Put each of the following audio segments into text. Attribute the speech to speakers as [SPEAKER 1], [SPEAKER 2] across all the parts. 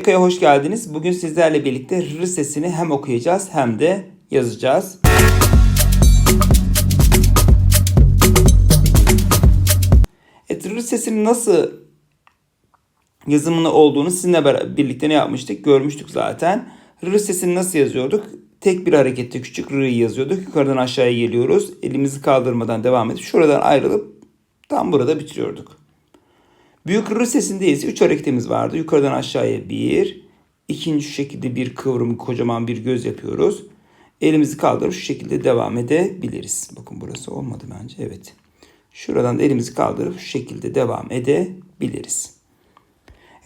[SPEAKER 1] Amerika'ya hoş geldiniz. Bugün sizlerle birlikte R sesini hem okuyacağız hem de yazacağız. Evet, R sesinin nasıl yazımını olduğunu sizinle birlikte ne yapmıştık? Görmüştük zaten. R sesini nasıl yazıyorduk? Tek bir harekette küçük R'yi yazıyorduk. Yukarıdan aşağıya geliyoruz. Elimizi kaldırmadan devam edip şuradan ayrılıp tam burada bitiriyorduk. Büyük R sesindeyiz. 3 hareketimiz vardı. Yukarıdan aşağıya bir. İkinci şu şekilde bir kıvrım, kocaman bir göz yapıyoruz. Elimizi kaldırıp şu şekilde devam edebiliriz. Bakın burası olmadı bence. Evet. Şuradan da elimizi kaldırıp şu şekilde devam edebiliriz.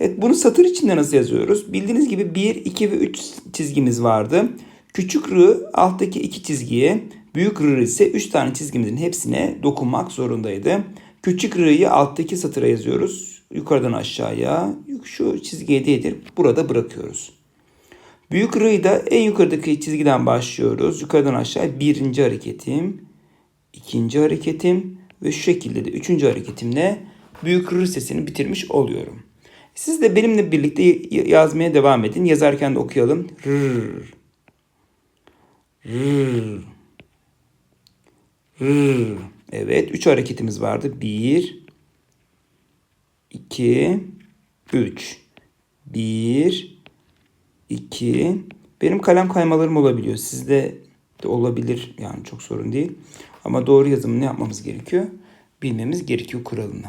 [SPEAKER 1] Evet bunu satır içinde nasıl yazıyoruz? Bildiğiniz gibi 1, 2 ve 3 çizgimiz vardı. Küçük r alttaki iki çizgiye, büyük r ise 3 tane çizgimizin hepsine dokunmak zorundaydı. Küçük r'yi alttaki satıra yazıyoruz. Yukarıdan aşağıya şu çizgiye değdirip burada bırakıyoruz. Büyük r'yı da en yukarıdaki çizgiden başlıyoruz. Yukarıdan aşağı birinci hareketim, ikinci hareketim ve şu şekilde de üçüncü hareketimle büyük r sesini bitirmiş oluyorum. Siz de benimle birlikte yazmaya devam edin. Yazarken de okuyalım. Rrr. Rrr. Rrr. Evet. Üç hareketimiz vardı. Bir. İki, Üç. Bir. iki. Benim kalem kaymalarım olabiliyor. Sizde de olabilir. Yani çok sorun değil. Ama doğru yazımını yapmamız gerekiyor. Bilmemiz gerekiyor kuralını.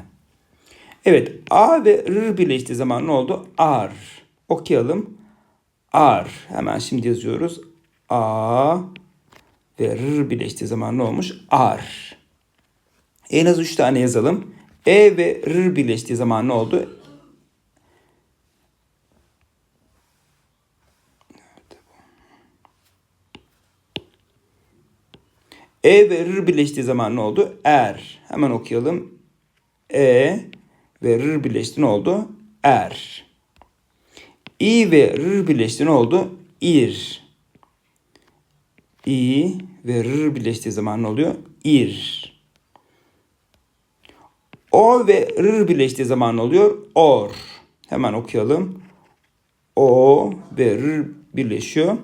[SPEAKER 1] Evet. A ve R birleştiği zaman ne oldu? Ar. Okuyalım. Ar. Hemen şimdi yazıyoruz. A ve R birleştiği zaman ne olmuş? Ar. En az üç tane yazalım. E ve R birleştiği zaman ne oldu? E ve R birleştiği zaman ne oldu? Er. Hemen okuyalım. E ve R birleşti ne oldu? Er. İ ve R birleşti ne oldu? İr. İ ve R birleştiği zaman ne oluyor? İr. O ve R birleştiği zaman ne oluyor? Or. Hemen okuyalım. O ve R birleşiyor.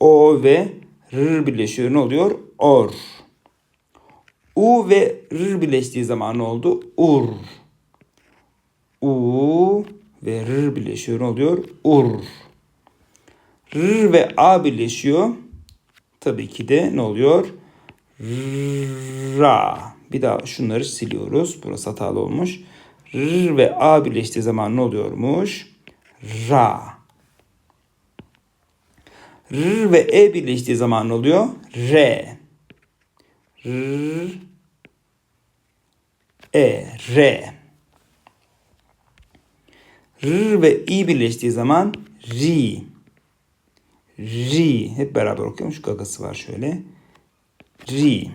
[SPEAKER 1] O ve R birleşiyor. Ne oluyor? Or. U ve R birleştiği zaman ne oldu? Ur. U ve R birleşiyor. Ne oluyor? Ur. R ve A birleşiyor. Tabii ki de ne oluyor? Ra. Bir daha şunları siliyoruz. Burası hatalı olmuş. R ve A birleştiği zaman ne oluyormuş? Ra. R ve E birleştiği zaman ne oluyor? Re. R E re. R ve i birleştiği zaman ri. Ri. Hep beraber okuyorum. Şu gagası var şöyle. Ri.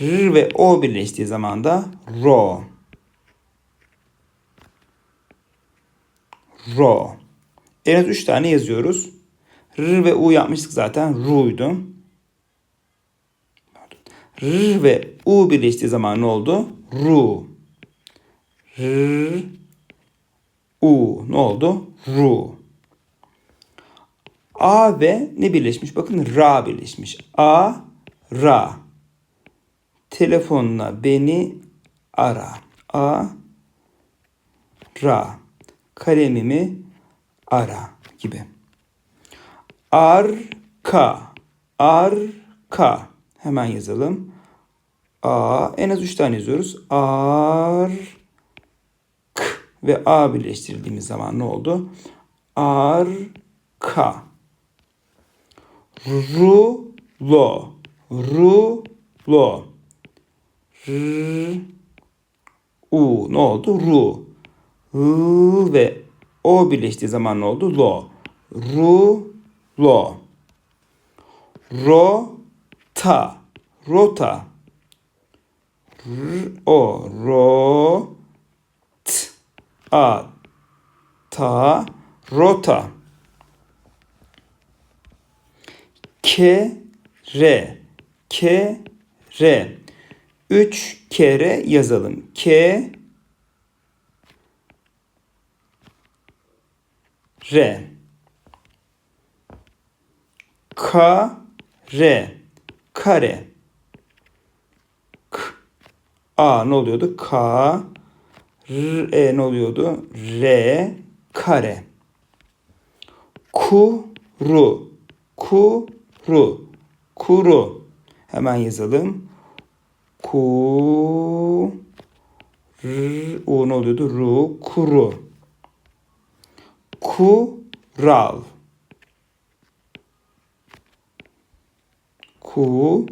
[SPEAKER 1] R ve o birleştiği zaman da ro. Ro. En az 3 tane yazıyoruz. R ve U yapmıştık zaten. Ru'ydu. R ve U birleştiği zaman ne oldu? Ru. R U ne oldu? Ru. A ve ne birleşmiş? Bakın Ra birleşmiş. A Ra. Telefonla beni ara. A Ra. Kalemimi ara gibi. Arka. Arka. Hemen yazalım. A. En az üç tane yazıyoruz. Ar. K. Ve A birleştirdiğimiz zaman ne oldu? Arka. Rulo. Rulo. R. U. Ne oldu? Ru. L ve O birleştiği zaman ne oldu? Lo. Ru. Lo. Rota. Rota. R, o. Ro. T. A. Ta. Rota. kere. Kere. 3 kere yazalım. K R K R kare. K. A ne oluyordu? K. R e ne oluyordu? R. Kare. Kuru. Kuru kuru. Hemen yazalım. Ku r o ne oluyordu? Ru kuru. Kural. Ku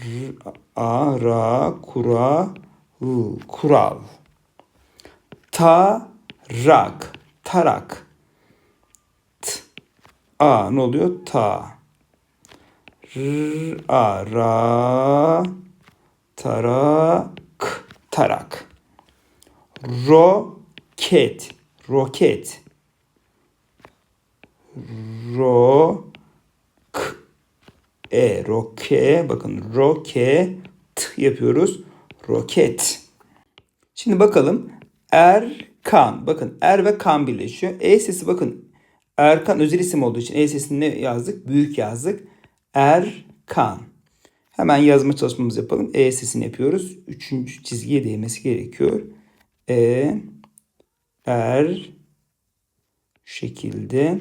[SPEAKER 1] r, a ra kura l, kural. Tarak. Tarak. T a ne oluyor? Ta a ra tarak. Tarak roket roket. Ro k e roke. Bakın roket yapıyoruz. Roket. Şimdi bakalım erkan. Bakın er ve kan birleşiyor. E sesi bakın erkan özel isim olduğu için e sesini yazdık? Büyük yazdık erkan hemen yazma çalışmamızı yapalım e sesini yapıyoruz üçüncü çizgiye değmesi gerekiyor e er şekilde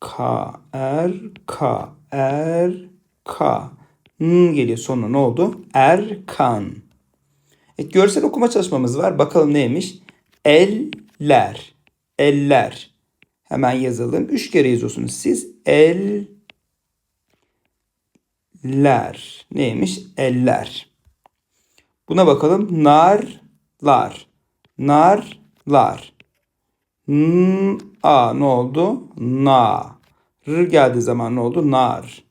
[SPEAKER 1] K er K er K N geliyor sonuna ne oldu? Erkan. Evet, görsel okuma çalışmamız var. Bakalım neymiş? Eller. Eller. Hemen yazalım. Üç kere yazıyorsunuz siz. Eller. Neymiş? Eller. Buna bakalım. Narlar. Narlar. N a ne oldu? Na. R geldiği zaman ne oldu? Nar.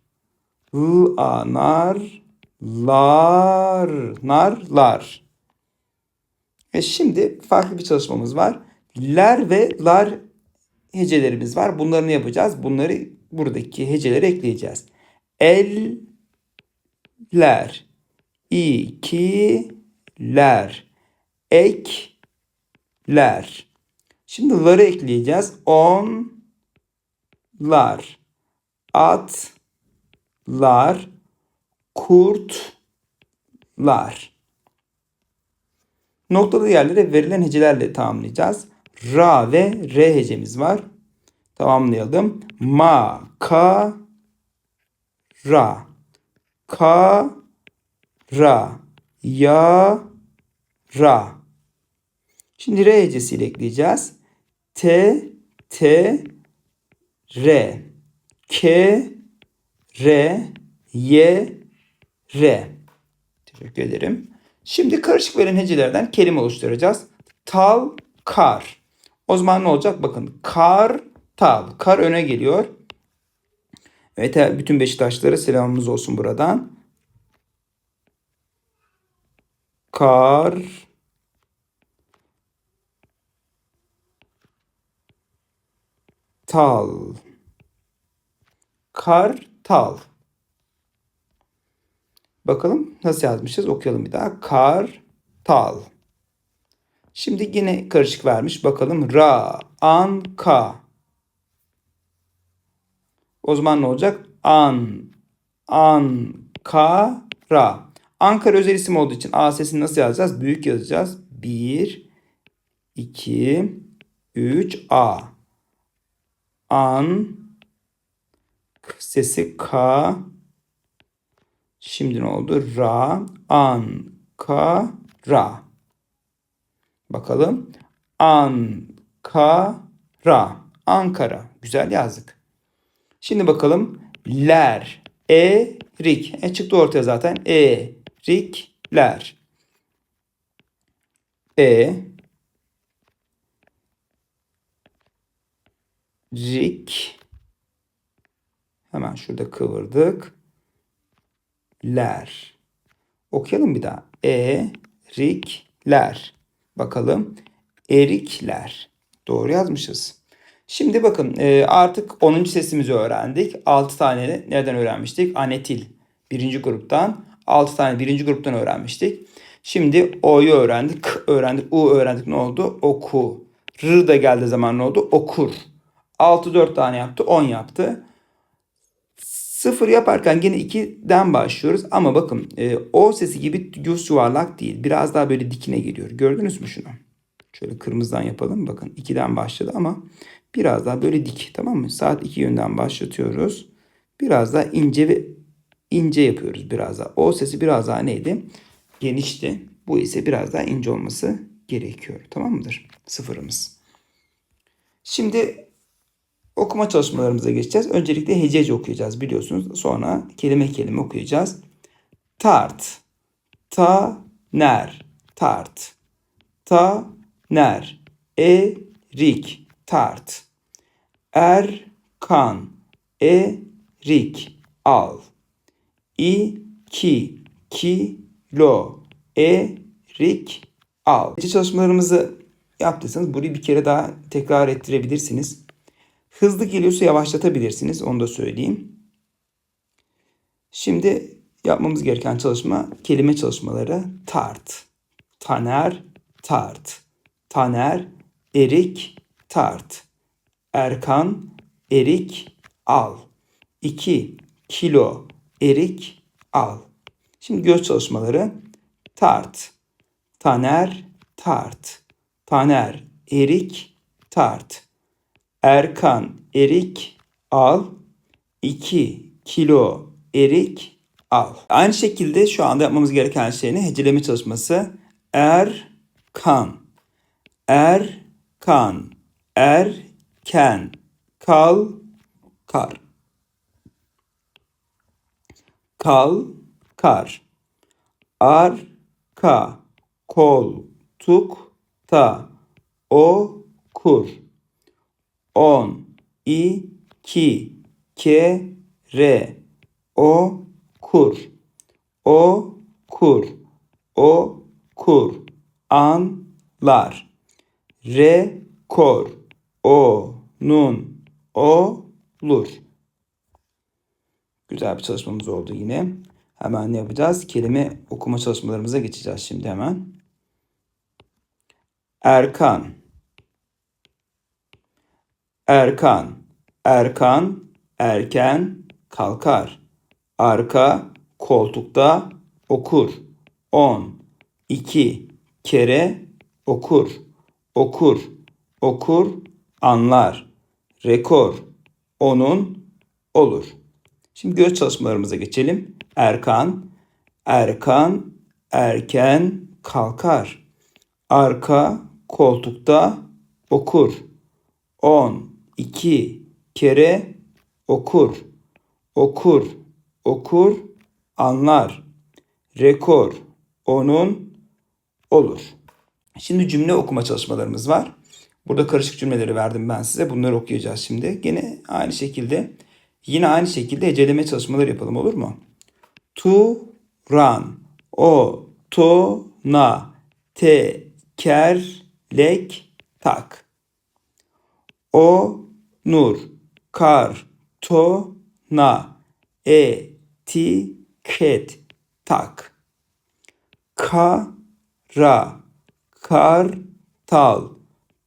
[SPEAKER 1] L a nar. Lar. Narlar. E şimdi farklı bir çalışmamız var. Ler ve lar hecelerimiz var. Bunları ne yapacağız? Bunları buradaki hecelere ekleyeceğiz. Eller. İkiler. Ekler. Şimdi ları ekleyeceğiz. Onlar, atlar, kurtlar. Noktalı yerlere verilen hecelerle tamamlayacağız. Ra ve re hecemiz var. Tamamlayalım. Ma, ka, ra. Ka, ra. Ya, ra. Şimdi re hecesiyle ekleyeceğiz. T, T, R. K, R, Y, R. Teşekkür ederim. Şimdi karışık veren hecelerden kelime oluşturacağız. Tal, kar. O zaman ne olacak? Bakın kar, tal. Kar öne geliyor. Evet bütün Beşiktaşlara selamımız olsun buradan. Kar, Kartal. Kartal. Bakalım nasıl yazmışız? Okuyalım bir daha. Kartal. Şimdi yine karışık vermiş. Bakalım. Ra, an, ka. O zaman ne olacak? An, an, ka, ra. Ankara özel isim olduğu için A sesini nasıl yazacağız? Büyük yazacağız. 1, 2, 3, A an sesi ka şimdi ne oldu? Ra an ka ra. Bakalım. An ka ra. Ankara. Güzel yazdık. Şimdi bakalım. Ler. E rik. E çıktı ortaya zaten. E rikler. E Rik. Hemen şurada kıvırdık. Ler. Okuyalım bir daha. E, rik, ler. Bakalım. Erikler. Doğru yazmışız. Şimdi bakın e, artık 10. sesimizi öğrendik. 6 tane nereden öğrenmiştik? Anetil. Birinci gruptan. 6 tane birinci gruptan öğrenmiştik. Şimdi O'yu öğrendik. K öğrendik. U öğrendik. Ne oldu? Oku. R da geldiği zaman ne oldu? Okur. 6 4 tane yaptı. 10 yaptı. Sıfır yaparken yine 2'den başlıyoruz. Ama bakın e, O sesi gibi düz yuvarlak değil. Biraz daha böyle dikine geliyor. Gördünüz mü şunu? Şöyle kırmızıdan yapalım. Bakın 2'den başladı ama biraz daha böyle dik. Tamam mı? Saat 2 yönden başlatıyoruz. Biraz daha ince ve ince yapıyoruz biraz daha. O sesi biraz daha neydi? Genişti. Bu ise biraz daha ince olması gerekiyor. Tamam mıdır? Sıfırımız. Şimdi okuma çalışmalarımıza geçeceğiz. Öncelikle hecece okuyacağız biliyorsunuz. Sonra kelime kelime okuyacağız. Tart. Ta ner. Tart. Ta ner. Erik. Tart. Erkan. Erik. Al. İki. Kilo. Erik. Al. Çalışmalarımızı yaptıysanız burayı bir kere daha tekrar ettirebilirsiniz. Hızlı geliyorsa yavaşlatabilirsiniz. Onu da söyleyeyim. Şimdi yapmamız gereken çalışma kelime çalışmaları. Tart, taner, tart. Taner, erik, tart. Erkan, erik, al. 2 kilo erik, al. Şimdi göz çalışmaları. Tart, taner, tart. Taner, erik, tart. Erkan erik al. 2 kilo erik al. Aynı şekilde şu anda yapmamız gereken şey ne? Heceleme çalışması. Erkan. Erkan. Erken. Kal. Kar. Kal. Kar. Arka. Koltuk. Ta. O. Kur on, iki, kere, o, kur, o, kur, o, kur, anlar, rekor, o, nun, olur. Güzel bir çalışmamız oldu yine. Hemen ne yapacağız? Kelime okuma çalışmalarımıza geçeceğiz şimdi hemen. Erkan. Erkan, Erkan, erken kalkar. Arka koltukta okur. On, iki kere okur. Okur, okur, anlar. Rekor, onun olur. Şimdi göz çalışmalarımıza geçelim. Erkan, Erkan, erken kalkar. Arka koltukta okur. On, iki kere okur. Okur, okur, anlar. Rekor, onun olur. Şimdi cümle okuma çalışmalarımız var. Burada karışık cümleleri verdim ben size. Bunları okuyacağız şimdi. Gene aynı şekilde yine aynı şekilde heceleme çalışmaları yapalım olur mu? Tu, ran, o, to, na, te, ker, lek, tak. O, nur, kar, to, na, e, ti, ket, tak. Ka, ra, kar, tal,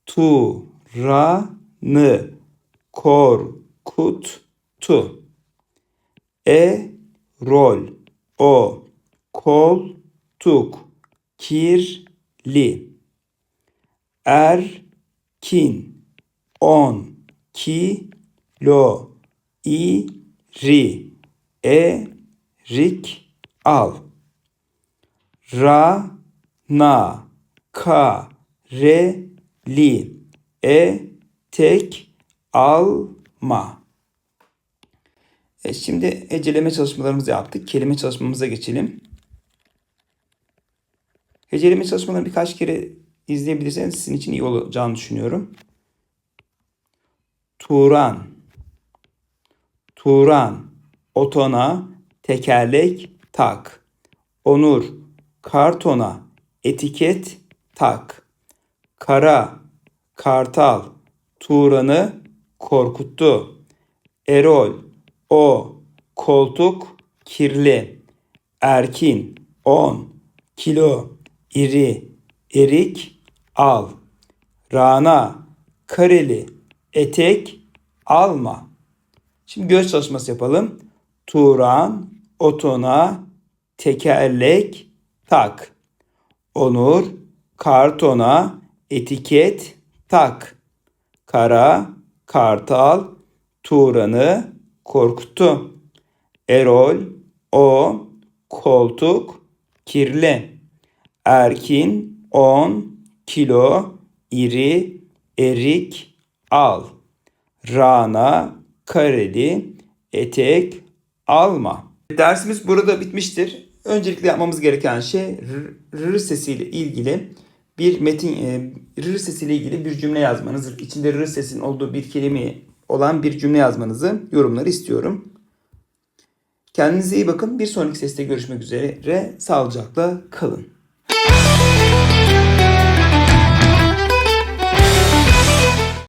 [SPEAKER 1] tu, ra, nı, kor, kut, tu. E, rol, o, kol, tuk, kirli. Er, kin, on, kilo, iri, erik, al. Ra, na, ka, re, li, e, tek, alma. E şimdi heceleme çalışmalarımızı yaptık. Kelime çalışmamıza geçelim. Heceleme çalışmalarını birkaç kere izleyebilirseniz sizin için iyi olacağını düşünüyorum. Turan. Turan. Otona tekerlek tak. Onur. Kartona etiket tak. Kara. Kartal. Turan'ı korkuttu. Erol. O. Koltuk kirli. Erkin. On. Kilo. iri, Erik. Al. Rana. Kareli etek alma. Şimdi göz çalışması yapalım. Turan otona tekerlek tak. Onur kartona etiket tak. Kara kartal Turan'ı korkuttu. Erol o koltuk kirli. Erkin 10 kilo iri erik al. Rana kareli etek alma. Dersimiz burada bitmiştir. Öncelikle yapmamız gereken şey r, r sesiyle ilgili bir metin e, r sesiyle ilgili bir cümle yazmanız, içinde r sesinin olduğu bir kelime olan bir cümle yazmanızı yorumları istiyorum. Kendinize iyi bakın. Bir sonraki seste görüşmek üzere. Sağlıcakla kalın.